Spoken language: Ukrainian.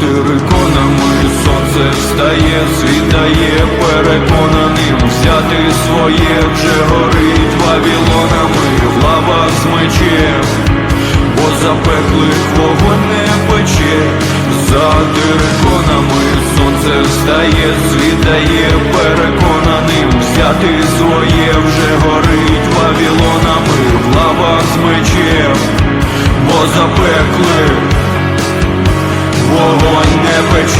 чотири конами сонце встає, світає, переконаним взяти своє, вже горить вавілонами, лава з мечем, бо запеклих вогонь не пече, за териконами сонце встає, світає, переконаним взяти своє, вже горить вавілонами, лава з мечем, бо запеклих вогонь не пече.